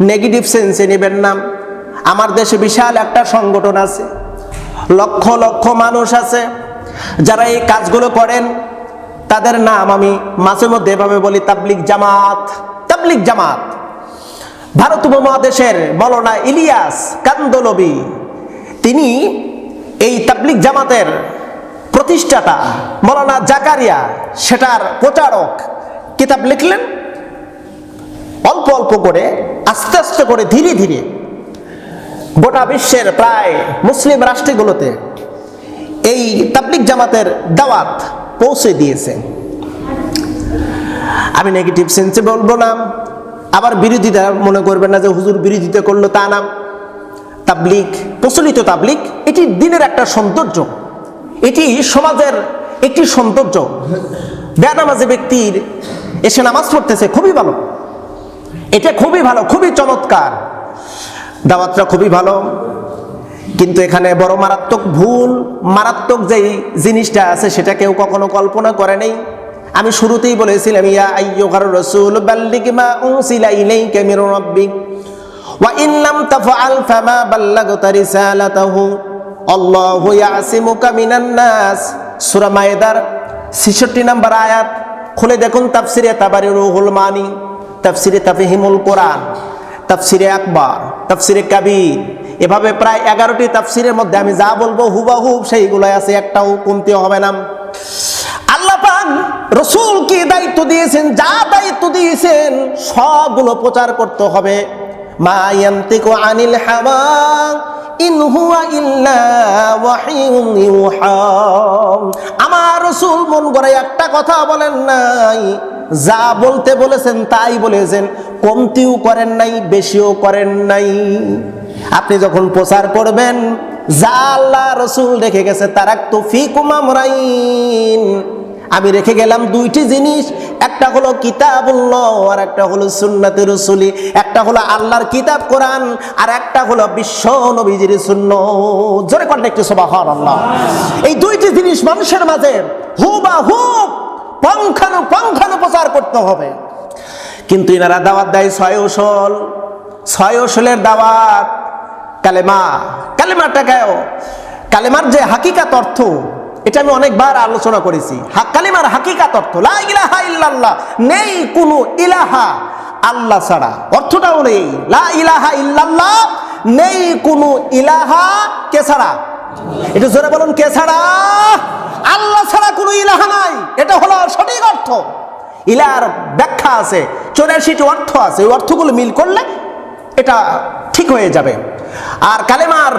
Negative সেন্সে নেবেন না। আমার দেশে বিশাল একটা সংগঠন আছে। লক্ষ লক্ষ মানুষ আছে। যারা এই কাজগুলো করেন, তাদের নাম আমি মাঝে মধ্যে এভাবে বলি তাবলিক জামাত তাবলিক জামাত। ভারত উপমহাদেশের মৌলানা ইলিয়াস কান্দলবি, তিনি এই তাবলিক জামাতের প্রতিষ্ঠাতা। মৌলানা জাকারিয়া, সেটার প্রচারক। কিতাব লিখলেন? অল্প অল্প করে, আস্তে আস্তে করে ধীরে ধীরে গোটা বিশ্বের প্রায় মুসলিম রাষ্ট্রগুলোতে এই তাবলিক জামাতের দাওয়াত পৌঁছে দিয়েছে। আমি নেগেটিভ সেন্সে বলব না। আবার বিরোধিতা মনে করবেন না যে হুজুর বিরোধিতা করল তা না। তাবলিক প্রচলিত তাবলিক এটি দিনের একটা সৌন্দর্য। এটি সমাজের একটি সৌন্দর্য। বেনামাজি ব্যক্তির এসে নামাজ পড়তেছে, খুবই ভালো। এটা খুবই ভালো, খুবই চমৎকার। দাওয়াতটা খুবই ভালো। কিন্তু এখানে বড় মারাত্মক ভুল, মারাত্মক যেই জিনিসটা আছে সেটা কেউ কখনো কল্পনা করে নেই। আমি শুরুতেই বলেছিলাম, ইয়া আইয়ুহার রাসূল, বাল্লিগ মা উনসিলা ইলাইকা মির রাব্বিক, ওয়া ইন লাম তাফআল ফামা বাল্লাগতা রিসালাতাহু, আল্লাহু ইয়াসিমুকা মিনান নাস। সূরা মায়েদার 66 নম্বর আয়াত, খুলে দেখুন তাফসিরে তাবারি রুহুল মানি। তাফসিরে তাফহিমুল কোরআন, তাফসিরে আকবর, তাফসিরে কাবির, এভাবে প্রায় এগারোটি তাফসিরের মধ্যে আমি যা বলব হুবাহুব সেইগুলো আছে, একটাও কমতে হবে না। আল্লাহ রসুল কি দায়িত্ব দিয়েছেন, যা দায়িত্ব দিয়েছেন, সবগুলো প্রচার করতে হবে। মা ইয়ান্তিকু আনিল হাওয়া আমার রসুল মন করে একটা কথা বলেন নাই যা বলতে বলেছেন তাই বলেছেন, কমতিও করেন নাই, বেশিও করেন নাই। আপনি যখন প্রচার করবেন, যা আল্লাহ রসুল রেখে গেছে তার তো ফিকুমামরাইন আমি রেখে গেলাম দুইটি জিনিস, একটা হলো কিতাবুল্লাহ, আর একটা হলো সুন্নাতের রসুলি। একটা হলো আল্লাহর কিতাব কোরআন, আর একটা হলো বিশ্ব নবীজির শূন্য জোরে করেন একটু সবাহ আল্লাহ এই দুইটি জিনিস মানুষের মাঝে হুবা হুব পঙ্খানু পঙ্খানু প্রচার করতে হবে। কিন্তু এনারা দাওয়াত দেয় ছয় ওসল ছয় ওসলের দাওয়াত। কালেমা কালেমাটা গাও কালেমার যে হাকিকাত অর্থ, এটা আমি অনেকবার আলোচনা করেছি। কালেমার হাকিকাত অর্থ ইলাহা ইল্লাল্লাহ, নেই কোনো ইলাহা আল্লাহ ছাড়া। অর্থটাও নেই। লা ইলাহা ইল্লাল্লাহ, নেই কোনো ইলাহা কে ছাড়া? এটা জোরে বলুন, কে ছাড়া? আল্লাহ ছাড়া কোনো ইলাহা নাই এটা হলো সঠিক অর্থ ইলার ব্যাখ্যা আছে, চৌরাশিটি অর্থ আছে, ওই অর্থগুলো মিল করলে এটা ঠিক হয়ে যাবে। আর কালেমার,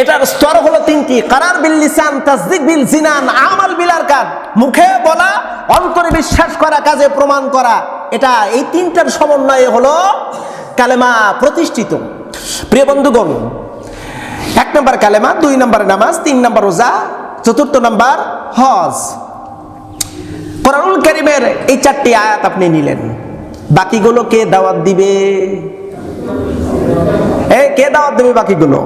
এটার স্তর হলো তিনটি, কারার বিল লিসান, তাসদিক বিল জিনান, আমাল বিলার কাজ মুখে বলা, অন্তরে বিশ্বাস করা, কাজে প্রমাণ করা। এটা এই তিনটার সমন্বয়ে হলো কালেমা প্রতিষ্ঠিত। প্রিয় বন্ধুগণ, এক নম্বর কালেমা, দুই নম্বর নামাজ, তিন নম্বর রোজা, চতুর্থ নম্বর হজ। কোরআনুল করিমের এই চারটি আয়াত আপনি নিলেন। বাকিগুলো কে দাওয়াত দিবে? এ কে দাওয়াত দেবে বাকিগুলো?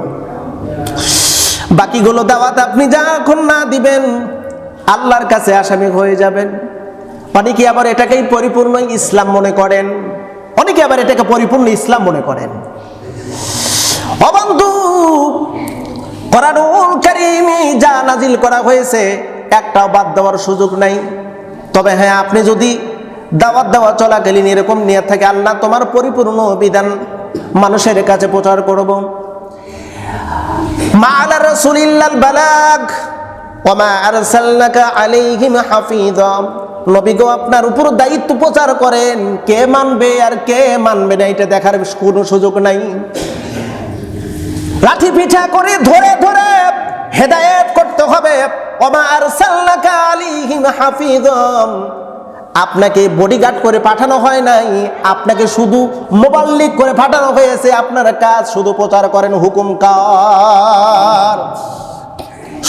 বাকিগুলো দাওয়াত আপনি যখন না দিবেন, আল্লাহর কাছে আসামি হয়ে যাবেন। অনেকে আবার এটাকেই পরিপূর্ণ ইসলাম মনে করেন। অনেকে আবার এটাকে পরিপূর্ণ ইসলাম মনে করেন। অবন্ধু কারিমে যা নাজিল করা হয়েছে, একটাও বাদ দেওয়ার সুযোগ নাই। তবে হ্যাঁ আপনি যদি দাওয়াত দেওয়া চলাকালীন এরকম নিয়ে থাকে, আল্লাহ তোমার পরিপূর্ণ বিধান মানুষের কাছে প্রচার করব। আপনার উপর দায়িত্ব প্রচার করেন। কে মানবে আর কে মানবে না, এটা দেখার কোনো সুযোগ নাই। লাঠি পিঠা করে ধরে ধরে হেদায়েত করতে হবে ওমা আরসালনাকা আলাইহিম হাফিজাম আপনাকে বডিগার্ড করে পাঠানো হয় নাই, আপনাকে শুধু মোবাল্লিক করে পাঠানো হয়েছে, আপনার কাজ শুধু প্রচার করেন হুকুম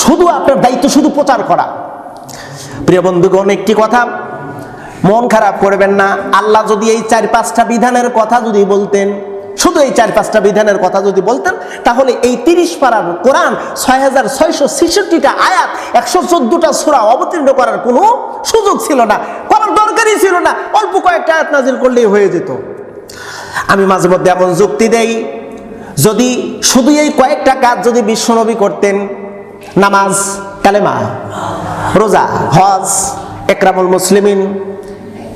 শুধু আপনার দায়িত্ব শুধু প্রচার করা। প্রিয় বন্ধুগণ, একটি কথা, মন খারাপ করবেন না। আল্লাহ যদি এই চার পাঁচটা বিধানের কথা যদি বলতেন শুধু এই চার পাঁচটা বিধানের কথা যদি বলতেন, তাহলে এই তিরিশ পাড়ার কোরআন ছয় হাজার ছয়শো ছেষট্টিটা আয়াত একশো চোদ্দটা সুরা অবতীর্ণ করার কোনো সুযোগ ছিল না। করার দরকারই ছিল না। অল্প কয়েকটা আয়াত নাজিল করলেই হয়ে যেত। আমি মাঝে মধ্যে এমন যুক্তি দেই, যদি শুধু এই কয়েকটা কাজ যদি বিশ্বনবী করতেন, নামাজ, কালেমা, রোজা, হজ, একরামুল মুসলিমিন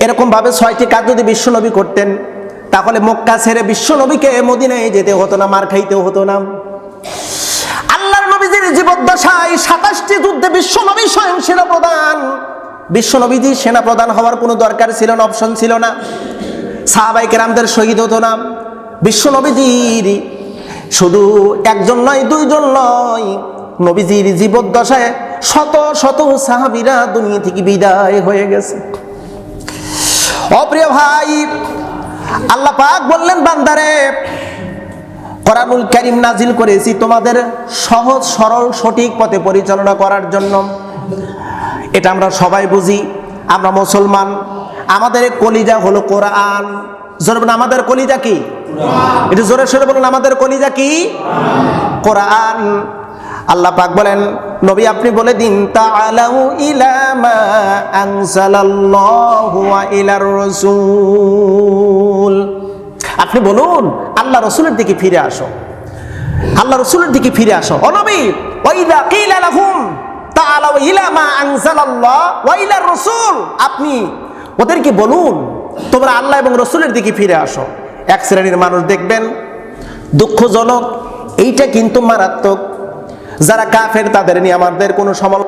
এরকম ভাবে ছয়টি কাজ যদি বিশ্বনবী করতেন তাহলে মক্কা ছেড়ে বিশ্বনবীকে মদিনায় যেতে হতো না, মার খাইতেও হতো না। আল্লাহর নবীজির জীবদ্দশায় সাতাশটি যুদ্ধে বিশ্বনবী স্বয়ং সেনা প্রধান বিশ্বনবীজি সেনা প্রধান হওয়ার কোনো দরকার ছিল না, অপশন ছিল না। সাহাবাই কেরামদের শহীদ হতো না। বিশ্বনবীজির শুধু একজন নয়, দুইজন নয়। নবীজির জীবদ্দশায় শত শত সাহাবিরা দুনিয়া থেকে বিদায় হয়ে গেছে। অপ্রিয় ভাই আল্লাহ পাক বললেন বান্দারে কোরআনুল কারিম নাজিল করেছি তোমাদের সহজ সরল সঠিক পথে পরিচালনা করার জন্য। এটা আমরা সবাই বুঝি আমরা মুসলমান। আমাদের কলিজা হলো কোরআন। জোরে বলুন আমাদের কলিজা কি? এটা জোরে সরে বলুন আমাদের কলিজা কি? কোরআন। আল্লাহ পাক বলেন নবী আপনি বলে দিন তাআলাউ ইলা মা আনজালাল্লাহু ওয়া ইলার রাসূল। আপনি বলুন, আল্লাহ রসুলের দিকে ফিরে আসো। আল্লাহ রসুলের দিকে ফিরে আসো। অনবী ওয়াইদা কিলা লাহুম তাআলাউ ইলা মা আনজালাল্লাহ ওয়া ইলার রাসূল। আপনি ওদেরকে বলুন, তোমরা আল্লাহ এবং রসুলের দিকে ফিরে আসো। এক শ্রেণির মানুষ দেখবেন, দুঃখজনক, এইটা কিন্তু মারাত্মক। যারা কাফের, তাদের নিয়ে আমাদের কোনো সমালোচনা